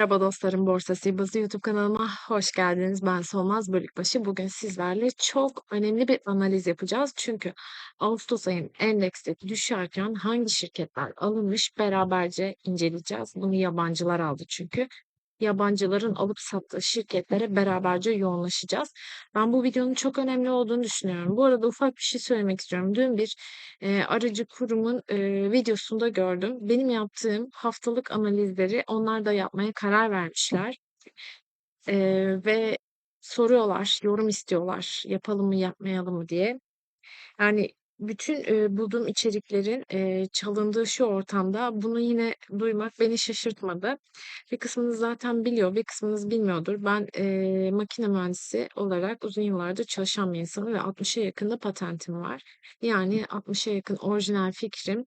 Merhaba dostlarım, Borsa Siması YouTube kanalıma hoş geldiniz. Ben Solmaz Bölükbaşı. Bugün sizlerle çok önemli bir analiz yapacağız. Çünkü Ağustos ayın endeksleri düşerken hangi şirketler alınmış beraberce inceleyeceğiz. Bunu yabancılar aldı çünkü. Yabancıların alıp sattığı şirketlere beraberce yoğunlaşacağız. Ben bu videonun çok önemli olduğunu düşünüyorum. Bu arada ufak bir şey söylemek istiyorum. Dün bir e, aracı kurumun e, videosunda gördüm. Benim yaptığım haftalık analizleri onlar da yapmaya karar vermişler. E, ve soruyorlar, yorum istiyorlar. Yapalım mı, yapmayalım mı diye. Yani bütün, eee, bulduğum içeriklerin, eee, çalındığı şu ortamda bunu yine duymak beni şaşırtmadı. Bir kısmınız zaten biliyor, bir kısmınız bilmiyordur. Ben, eee, makine mühendisi olarak uzun yıllardır çalışan bir insanım ve 60'a yakın da patentim var. Yani 60'a yakın orijinal fikrim,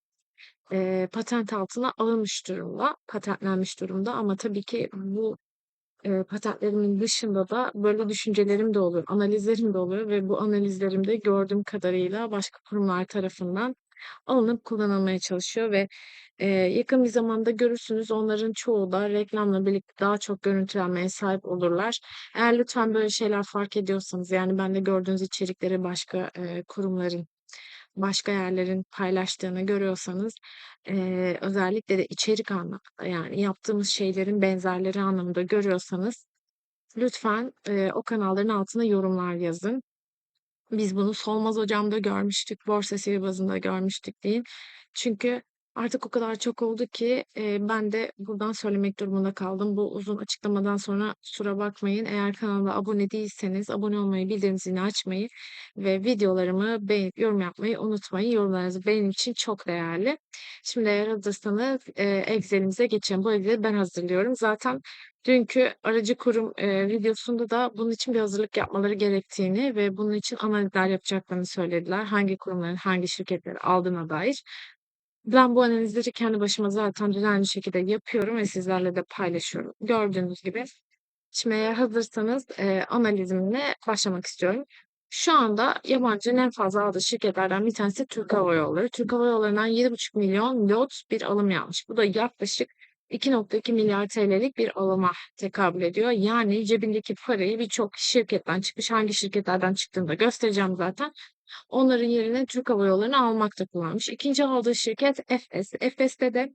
eee, patent altına alınmış durumda, patentlenmiş durumda ama tabii ki bu Eee, patentlerimin dışında da böyle düşüncelerim de oluyor, analizlerim de oluyor ve bu analizlerimde gördüğüm kadarıyla başka kurumlar tarafından alınıp kullanılmaya çalışıyor ve, eee, yakın bir zamanda görürsünüz onların çoğu da reklamla birlikte daha çok görüntülenmeye sahip olurlar. Eğer lütfen böyle şeyler fark ediyorsanız, yani bende gördüğünüz içerikleri başka, eee, kurumların başka yerlerin paylaştığını görüyorsanız, eee, özellikle de içerik anlamında, yani yaptığımız şeylerin benzerleri anlamında görüyorsanız lütfen, eee, o kanalların altına yorumlar yazın. Biz bunu Solmaz Hocam'da görmüştük, Borsa Seri bazında görmüştük deyin. Çünkü artık o kadar çok oldu ki, eee, ben de buradan söylemek durumunda kaldım. Bu uzun açıklamadan sonra kusura bakmayın. Eğer kanala abone değilseniz abone olmayı, bildirim zilini açmayı ve videolarımı beğenip yorum yapmayı unutmayın. Yorumlarınız benim için çok değerli. Şimdi eğer hazırsanız, eee, Excel'imize geçelim. Bu Excel'i ben hazırlıyorum. Zaten Dünkü aracı kurum, eee, videosunda da bunun için bir hazırlık yapmaları gerektiğini ve bunun için analizler yapacaklarını söylediler. Hangi kurumların hangi şirketleri aldığına dair. Ben bu analizleri kendi başıma zaten düzenli şekilde yapıyorum ve sizlerle de paylaşıyorum. Gördüğünüz gibi. Eğer hazırsanız, eee, analizimle başlamak istiyorum. Şu anda yabancının en fazla aldığı şirketlerden bir tanesi Türk Hava Yolları. Türk Hava Yolları'ndan 7,5 milyon lot bir alım yapmış. Bu da yaklaşık 2.2 milyar TL'lik bir alıma tekabül ediyor. Yani cebindeki parayı birçok şirketten çıkmış. Hangi şirketlerden çıktığını da göstereceğim zaten. Onların yerine Türk Hava Yolları'nı almakta kullanmış. İkinci aldığı şirket Efes. Efes'te de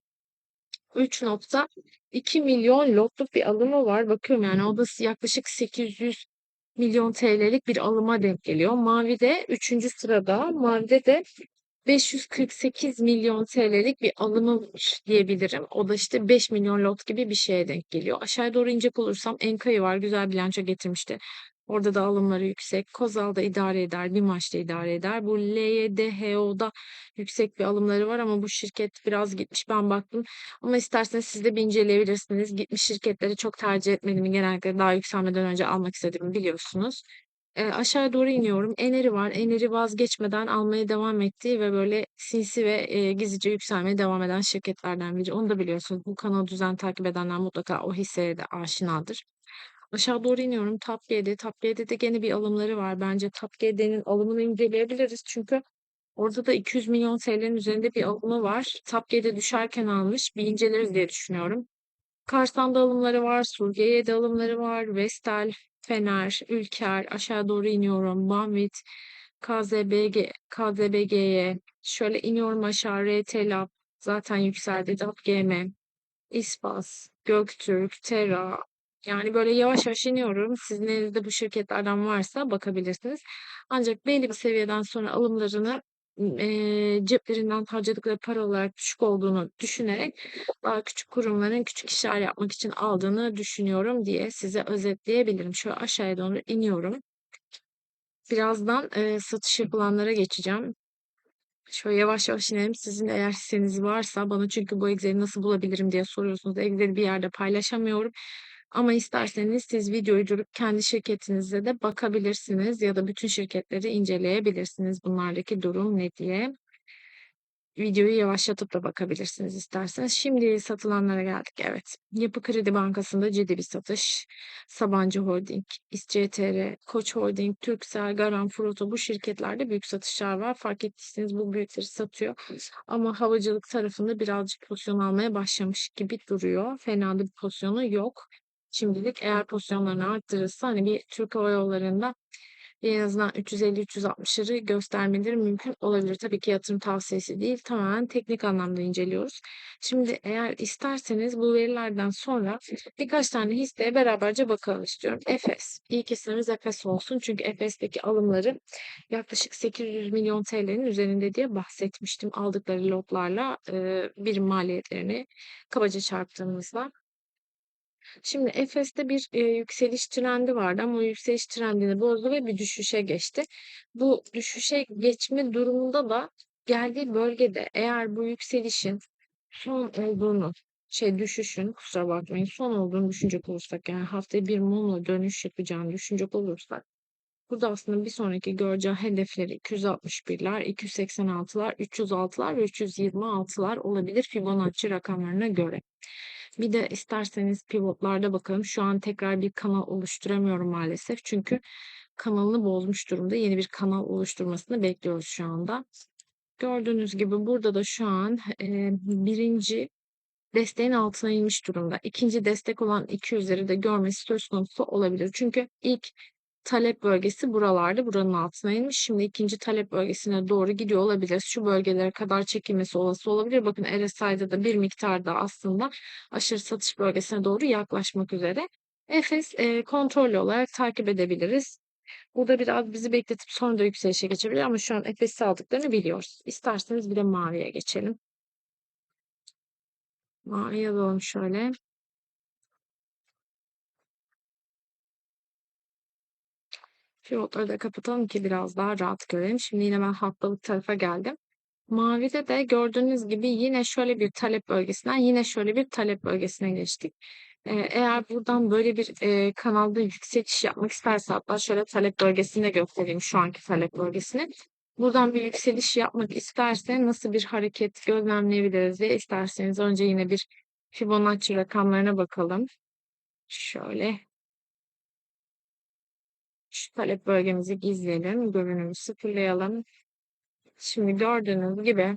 3.2 milyon lotluk bir alımı var. Bakıyorum yani o da yaklaşık 800 milyon TL'lik bir alıma denk geliyor. Mavi'de 3. sırada. Mavi'de de 548 milyon TL'lik bir alımı var diyebilirim. O da işte 5 milyon lot gibi bir şeye denk geliyor. Aşağıya doğru inecek olursam Enka'yı var. Güzel bilanço getirmişti. Orada da alımları yüksek. Kozal'da idare eder. BİMAŞ'ta idare eder. Bu LYDHO'da yüksek bir alımları var ama bu şirket biraz gitmiş. Ben baktım. Ama isterseniz siz de bir inceleyebilirsiniz. Gitmiş şirketleri çok tercih etmediğimi genellikle daha yükselmeden önce almak istediğimi biliyorsunuz. Eee, aşağıya doğru iniyorum. Ener'i var. Ener'i vazgeçmeden almaya devam ettiği ve böyle sinsi ve, eee, gizlice yükselmeye devam eden şirketlerden biri. Onu da biliyorsunuz. Bu kanalı düzenli takip edenler mutlaka o hisseye de aşinadır. Aşağı doğru iniyorum. Top G'de. Top G'de de gene bir alımları var. Bence Top G'de'nin alımını inceleyebiliriz. Çünkü orada da 200 milyon TL'nin üzerinde bir alımı var. Top G'de düşerken almış. Bir inceleriz diye düşünüyorum. Kars'tan alımları var. Surgiye'ye de alımları var. Vestel, Fener, Ülker, aşağı doğru iniyorum. Banvit, KZBG, KZBG'ye. Şöyle iniyorum aşağı. RT Lab zaten yükseldi. DAP-GM, İspas, Göktürk, Tera. Yani böyle yavaş yavaş iniyorum. Sizin elinizde bu şirketlerden varsa bakabilirsiniz. Ancak belli bir seviyeden sonra alımlarını eee, ceplerinden harcadıkları para olarak düşük olduğunu düşünerek daha küçük kurumların küçük işler yapmak için aldığını düşünüyorum diye size özetleyebilirim. Şöyle aşağıya doğru iniyorum. Birazdan eee, satış yapılanlara geçeceğim. Şöyle yavaş yavaş inelim. Sizin eğer hisseniz varsa bana çünkü bu Excel'i nasıl bulabilirim diye soruyorsunuz. Excel'i bir yerde paylaşamıyorum. Ama isterseniz siz videoyu durup kendi şirketinizde de bakabilirsiniz ya da bütün şirketleri inceleyebilirsiniz bunlardaki durum ne diye. videoyu yavaşlatıp da bakabilirsiniz isterseniz. Şimdi satılanlara geldik. Evet. Yapı Kredi Bankası'nda ciddi bir satış. Sabancı Holding, İSCTR, Koç Holding, Turkcell, Garan, Froto bu şirketlerde büyük satışlar var. Fark ettiyseniz bu büyükleri satıyor. Ama havacılık tarafında birazcık pozisyon almaya başlamış gibi duruyor. Fena da bir pozisyonu yok. Şimdilik eğer pozisyonlarını arttırırsa hani bir Türk Hava Yolları'nda en azından 350-360'ları göstermeleri mümkün olabilir. Tabii ki yatırım tavsiyesi değil, tamamen teknik anlamda inceliyoruz. Şimdi eğer isterseniz bu verilerden sonra birkaç tane hisseye beraberce bakalım istiyorum. Efes. İlk hissemiz Efes olsun. Çünkü Efes'teki alımları yaklaşık 800 milyon TL'nin üzerinde diye bahsetmiştim. Aldıkları lotlarla e, birim maliyetlerini kabaca çarptığımızda. Şimdi Efes'te bir, eee, yükseliş trendi vardı ama o yükseliş trendini bozdu ve bir düşüşe geçti. Bu düşüşe geçme durumunda da geldiği bölgede eğer bu yükselişin son olduğunu, şey düşüşün, kusura bakmayın, son olduğunu düşünecek olursak, yani haftaya bir mumla dönüş yapacağını düşünecek olursak, burada aslında bir sonraki göreceği hedefleri 261'ler, 286'lar, 306'lar ve 326'lar olabilir Fibonacci rakamlarına göre. Bir de isterseniz pivotlarda bakalım. Şu an tekrar bir kanal oluşturamıyorum maalesef. Çünkü kanalını bozmuş durumda. Yeni bir kanal oluşturmasını bekliyoruz şu anda. Gördüğünüz gibi burada da şu an e, birinci desteğin altına inmiş durumda. İkinci destek olan 200'leri de görmesi söz konusu olabilir. Çünkü ilk talep bölgesi buralarda. Buranın altına inmiş. Şimdi ikinci talep bölgesine doğru gidiyor olabilir. Şu bölgelere kadar çekilmesi olası olabilir. Bakın RSI'da da bir miktar da aslında aşırı satış bölgesine doğru yaklaşmak üzere. Efes e, kontrollü olarak takip edebiliriz. Burada biraz bizi bekletip sonra da yükselişe geçebilir ama şu an Efes'i aldıklarını biliyoruz. İsterseniz bir de maviye geçelim. Maviye alalım şöyle. Pivotları da kapatalım ki biraz daha rahat görelim. Şimdi yine ben haftalık tarafa geldim. Mavide de gördüğünüz gibi yine şöyle bir talep bölgesinden yine şöyle bir talep bölgesine geçtik. Ee, eğer buradan böyle bir e, kanalda yükseliş yapmak isterse hatta şöyle talep bölgesini de göstereyim şu anki talep bölgesini. Buradan bir yükseliş yapmak isterse nasıl bir hareket gözlemleyebiliriz diye isterseniz önce yine bir Fibonacci rakamlarına bakalım. Şöyle şu talep bölgemizi gizleyelim. Görünümü sıfırlayalım. Şimdi gördüğünüz gibi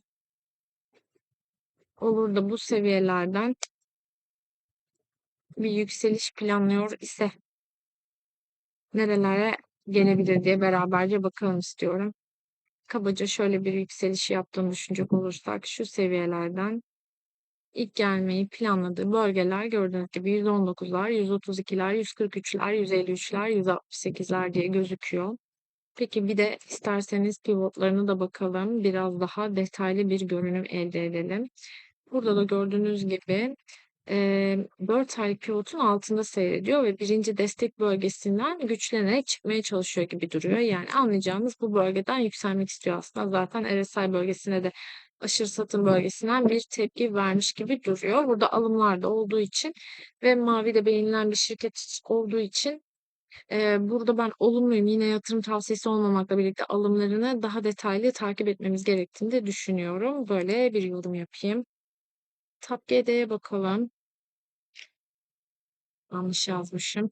olur da bu seviyelerden bir yükseliş planlıyor ise nerelere gelebilir diye beraberce bakalım istiyorum. Kabaca şöyle bir yükseliş yaptığını düşünecek olursak şu seviyelerden ilk gelmeyi planladığı bölgeler gördüğünüz gibi 119'lar, 132'ler, 143'ler, 153'ler, 168'ler diye gözüküyor. Peki bir de isterseniz pivotlarına da bakalım. Biraz daha detaylı bir görünüm elde edelim. Burada da gördüğünüz gibi e, 4 aylık pivotun altında seyrediyor ve birinci destek bölgesinden güçlenerek çıkmaya çalışıyor gibi duruyor. Yani anlayacağımız bu bölgeden yükselmek istiyor aslında. Zaten RSI bölgesine de aşırı satım bölgesinden bir tepki vermiş gibi duruyor. Burada alımlar da olduğu için ve mavi de beğenilen bir şirket olduğu için e, burada ben olumluyum. Yine yatırım tavsiyesi olmamakla birlikte alımlarını daha detaylı takip etmemiz gerektiğini de düşünüyorum. Böyle bir yorum yapayım. TAPGD'ye bakalım. Yanlış yazmışım.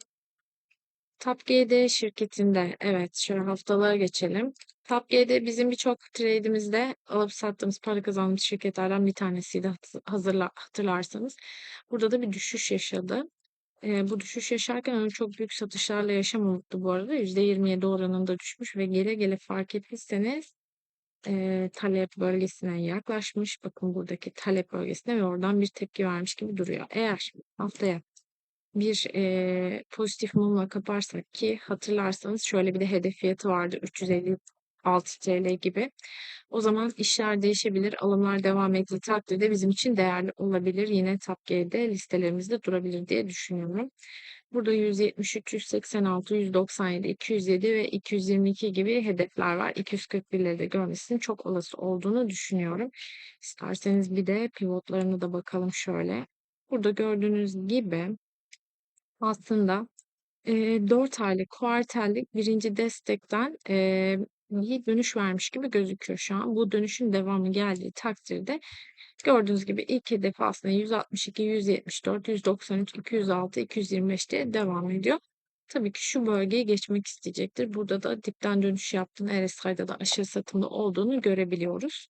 TAPGD şirketinde evet şöyle haftalara geçelim. TAPGD bizim birçok trade'imizde alıp sattığımız para kazandığımız şirketlerden bir tanesiydi hazırla, hatırlarsanız. Burada da bir düşüş yaşadı. E, bu düşüş yaşarken öyle çok büyük satışlarla yaşamamıştı bu arada. %27 oranında düşmüş ve gele gele fark ettiyseniz e, talep bölgesine yaklaşmış. Bakın buradaki talep bölgesine ve oradan bir tepki vermiş gibi duruyor. Eğer haftaya bir e, pozitif mumla kaparsak ki hatırlarsanız şöyle bir de hedef fiyatı vardı 356 TL gibi. O zaman işler değişebilir. Alımlar devam ettiği takdirde bizim için değerli olabilir. Yine Top G'de listelerimizde durabilir diye düşünüyorum. Burada 173, 186, 197, 207 ve 222 gibi hedefler var. 241'leri de görmesinin çok olası olduğunu düşünüyorum. İsterseniz bir de pivotlarına da bakalım şöyle. Burada gördüğünüz gibi aslında, eee, 4 aylık, kuartellik birinci destekten, eee, iyi dönüş vermiş gibi gözüküyor şu an. Bu dönüşün devamı geldiği takdirde gördüğünüz gibi ilk hedefi aslında 162, 174, 193, 206, 225 diye devam ediyor. Tabii ki şu bölgeyi geçmek isteyecektir. Burada da dipten dönüş yaptığını, RSI'da da aşağı satımda olduğunu görebiliyoruz.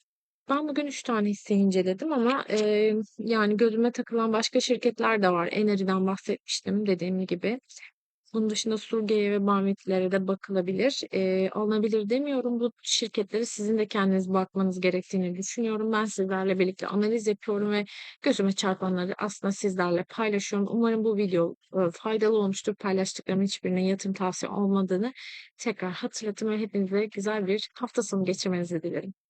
Ben bugün 3 tane hisse inceledim ama, eee, yani gözüme takılan başka şirketler de var. Enerji'den bahsetmiştim dediğim gibi. Bunun dışında Surge'ye ve Banvit'lere de bakılabilir. Eee, alınabilir demiyorum. Bu şirketlere sizin de kendiniz bakmanız gerektiğini düşünüyorum. Ben sizlerle birlikte analiz yapıyorum ve gözüme çarpanları aslında sizlerle paylaşıyorum. Umarım bu video, ııı, faydalı olmuştur. Paylaştıklarımın hiçbirinin yatırım tavsiye olmadığını tekrar hatırlatırım ve hepinize güzel bir hafta sonu geçirmenizi dilerim.